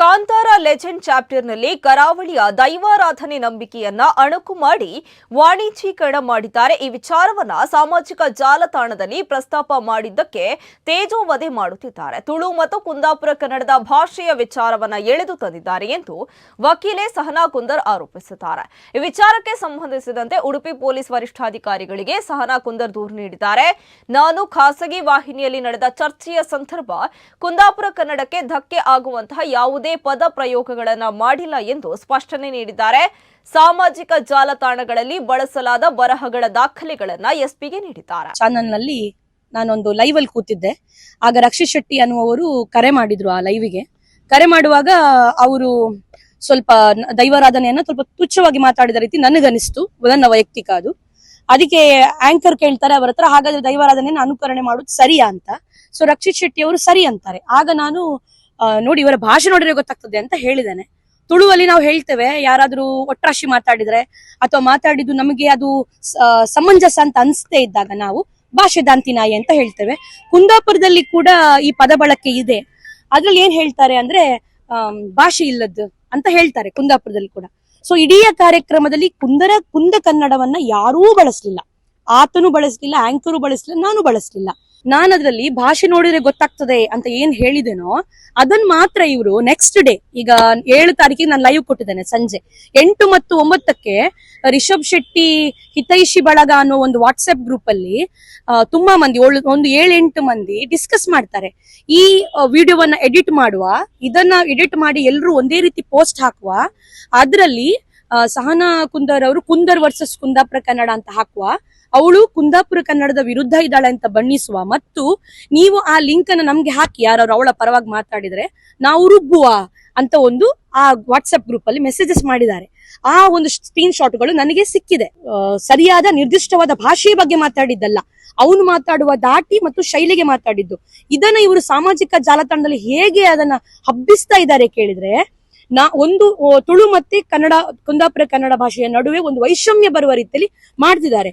ಕಾಂತ legend ಚಾಪ್ಟರ್ನಲ್ಲಿ ಕರಾವಳಿಯ ದೈವಾರಾಧನೆ ನಂಬಿಕೆಯನ್ನ ಅಣಕು ಮಾಡಿ ವಾಣಿಜ್ಯೀಕರಣ ಮಾಡಿದ್ದಾರೆ. ಈ ವಿಚಾರವನ್ನ ಸಾಮಾಜಿಕ ಜಾಲತಾಣದಲ್ಲಿ ಪ್ರಸ್ತಾಪ ಮಾಡಿದ್ದಕ್ಕೆ ತೇಜೋವಧೆ ಮಾಡುತ್ತಿದ್ದಾರೆ. ತುಳು ಮತ್ತು ಕುಂದಾಪುರ ಕನ್ನಡದ ಭಾಷೆಯ ವಿಚಾರವನ್ನ ಎಳೆದು ತಂದಿದ್ದಾರೆ ಎಂದು ವಕೀಲೆ ಸಹನಾ ಕುಂದರ್ ಆರೋಪಿಸಿದ್ದಾರೆ. ಈ ವಿಚಾರಕ್ಕೆ ಸಂಬಂಧಿಸಿದಂತೆ ಉಡುಪಿ ಪೊಲೀಸ್ ವರಿಷ್ಠಾಧಿಕಾರಿಗಳಿಗೆ ಸಹನಾ ಕುಂದರ್ ದೂರು ನೀಡಿದ್ದಾರೆ. ನಾನು ಖಾಸಗಿ ವಾಹಿನಿಯಲ್ಲಿ ನಡೆದ ಚರ್ಚೆಯ ಸಂದರ್ಭ ಕುಂದಾಪುರ ಕನ್ನಡಕ್ಕೆ ಧಕ್ಕೆ ಆಗುವಂತಹ ಯಾವುದೇ ಪದ ಪ್ರಯೋಗಗಳನ್ನ ಮಾಡಿಲ್ಲ ಎಂದು ಸ್ಪಷ್ಟನೆ ನೀಡಿದ್ದಾರೆ. ಸಾಮಾಜಿಕ ಜಾಲತಾಣಗಳಲ್ಲಿ ಬಳಸಲಾದ ಬರಹಗಳ ದಾಖಲೆಗಳನ್ನ ಎಸ್ಪಿಗೆ ನೀಡಿದ್ದಾರೆ. ಚಾನಲ್ನಲ್ಲಿ ನಾನೊಂದು ಲೈವ್ ಅಲ್ಲಿ ಕೂತಿದ್ದೆ. ಆಗ ರಕ್ಷಿತ್ ಶೆಟ್ಟಿ ಅನ್ನುವರು ಕರೆ ಮಾಡಿದ್ರು ಆ ಲೈವಿಗೆ. ಕರೆ ಮಾಡುವಾಗ ಅವರು ಸ್ವಲ್ಪ ದೈವಾರಾಧನೆಯನ್ನ ಸ್ವಲ್ಪ ತುಚ್ಛವಾಗಿ ಮಾತಾಡಿದ ರೀತಿ ನನಗನಿಸ್ತು. ನನ್ನ ವೈಯಕ್ತಿಕ ಅದು. ಅದಕ್ಕೆ ಆಂಕರ್ ಕೇಳ್ತಾರೆ ಅವರ ಹತ್ರ, ಹಾಗಾದ್ರೆ ದೈವಾರಾಧನೆಯನ್ನು ಅನುಕರಣೆ ಮಾಡೋದು ಸರಿಯಾ? ಅಂತ. ಸೊ ರಕ್ಷಿತ್ ಶೆಟ್ಟಿ ಅವರು ಸರಿ ಅಂತಾರೆ. ಆಗ ನಾನು ನೋಡಿ ಇವರ ಭಾಷೆ ನೋಡಿದ್ರೆ ಗೊತ್ತಾಗ್ತದೆ ಅಂತ ಹೇಳಿದಾನೆ ತುಳುವಲ್ಲಿ ನಾವು ಹೇಳ್ತೇವೆ, ಯಾರಾದ್ರೂ ಒಟ್ರಾಶಿ ಮಾತಾಡಿದ್ರೆ ಅಥವಾ ಮಾತಾಡಿದ್ದು ನಮಗೆ ಅದು ಸಮಂಜಸ ಅಂತ ಅನ್ಸ್ತೇ ಇದ್ದಾಗ ನಾವು ಭಾಷೆ ದಾಂತಿ ನಾಯಿ ಅಂತ ಹೇಳ್ತೇವೆ. ಕುಂದಾಪುರದಲ್ಲಿ ಕೂಡ ಈ ಪದ ಬಳಕೆ ಇದೆ. ಅದ್ರಲ್ಲಿ ಏನ್ ಹೇಳ್ತಾರೆ ಅಂದ್ರೆ ಭಾಷೆ ಇಲ್ಲದ್ದು ಅಂತ ಹೇಳ್ತಾರೆ ಕುಂದಾಪುರದಲ್ಲಿ ಕೂಡ. ಸೊ ಇಡೀ ಕಾರ್ಯಕ್ರಮದಲ್ಲಿ ಕುಂದರ, ಕುಂದ ಕನ್ನಡವನ್ನ ಯಾರೂ ಬಳಸಲಿಲ್ಲ. ಆತನು ಬಳಸಲಿಲ್ಲ, ಆಂಕರು ಬಳಸಲಿಲ್ಲ, ನಾನು ಬಳಸಲಿಲ್ಲ. ನಾನು ಅದ್ರಲ್ಲಿ ಭಾಷೆ ನೋಡಿದ್ರೆ ಗೊತ್ತಾಗ್ತದೆ ಅಂತ ಏನ್ ಹೇಳಿದೆನೋ ಅದನ್ನ ಮಾತ್ರ ಇವರು ನೆಕ್ಸ್ಟ್ ಡೇ ಈಗ ಏಳು ತಾರೀಕಿಗೆ ನಾನು ಲೈವ್ ಕೊಟ್ಟಿದ್ದೇನೆ ಸಂಜೆ. ಎಂಟು ಮತ್ತು ಒಂಬತ್ತಕ್ಕೆ ರಿಷಬ್ ಶೆಟ್ಟಿ, ಹಿತೈಷಿ ಬಳಗ ಅನ್ನೋ ಒಂದು ವಾಟ್ಸ್ಆಪ್ ಗ್ರೂಪ್ ಅಲ್ಲಿ ತುಂಬಾ ಮಂದಿ ಒಂದು ಏಳೆಂಟು ಮಂದಿ ಡಿಸ್ಕಸ್ ಮಾಡ್ತಾರೆ. ಈ ವಿಡಿಯೋವನ್ನ ಎಡಿಟ್ ಮಾಡುವ, ಇದನ್ನ ಎಡಿಟ್ ಮಾಡಿ ಎಲ್ಲರೂ ಒಂದೇ ರೀತಿ ಪೋಸ್ಟ್ ಹಾಕುವ, ಅದರಲ್ಲಿ ಸಹನಾ ಕುಂದರ್ ಅವರು ಕುಂದರ್ ವರ್ಸಸ್ ಕುಂದಾಪುರ ಕನ್ನಡ ಅಂತ ಹಾಕುವ ಅವಳು ಕುಂದಾಪುರ ಕನ್ನಡದ ವಿರುದ್ಧ ಇದ್ದಾಳೆ ಅಂತ ಬಣ್ಣಿಸುವ ಮತ್ತು ನೀವು ಆ ಲಿಂಕ್ ಅನ್ನ ನಮ್ಗೆ ಹಾಕಿ ಯಾರು ಅವಳ ಪರವಾಗಿ ಮಾತಾಡಿದ್ರೆ ನಾವು ರುಬ್ಬುವ ಅಂತ ಒಂದು ಆ ವಾಟ್ಸ್ಆಪ್ ಗ್ರೂಪ್ ಅಲ್ಲಿ ಮೆಸೇಜಸ್ ಮಾಡಿದ್ದಾರೆ. ಆ ಒಂದು ಸ್ಕ್ರೀನ್ ಶಾಟ್ಗಳು ನನಗೆ ಸಿಕ್ಕಿದೆ. ಸರಿಯಾದ, ನಿರ್ದಿಷ್ಟವಾದ ಭಾಷೆಯ ಬಗ್ಗೆ ಮಾತಾಡಿದ್ದಲ್ಲ. ಅವನು ಮಾತಾಡುವ ದಾಟಿ ಮತ್ತು ಶೈಲಿಗೆ ಮಾತಾಡಿದ್ದು. ಇದನ್ನ ಇವರು ಸಾಮಾಜಿಕ ಜಾಲತಾಣದಲ್ಲಿ ಹೇಗೆ ಅದನ್ನ ಹಬ್ಬಿಸ್ತಾ ಇದ್ದಾರೆ ಕೇಳಿದ್ರೆ, ನಾ, ಒಂದು ತುಳು ಮತ್ತೆ ಕನ್ನಡ, ಕುಂದಾಪುರ ಕನ್ನಡ ಭಾಷೆಯ ನಡುವೆ ಒಂದು ವೈಷಮ್ಯ ಬರುವ ರೀತಿಯಲ್ಲಿ ಮಾಡ್ತಿದ್ದಾರೆ.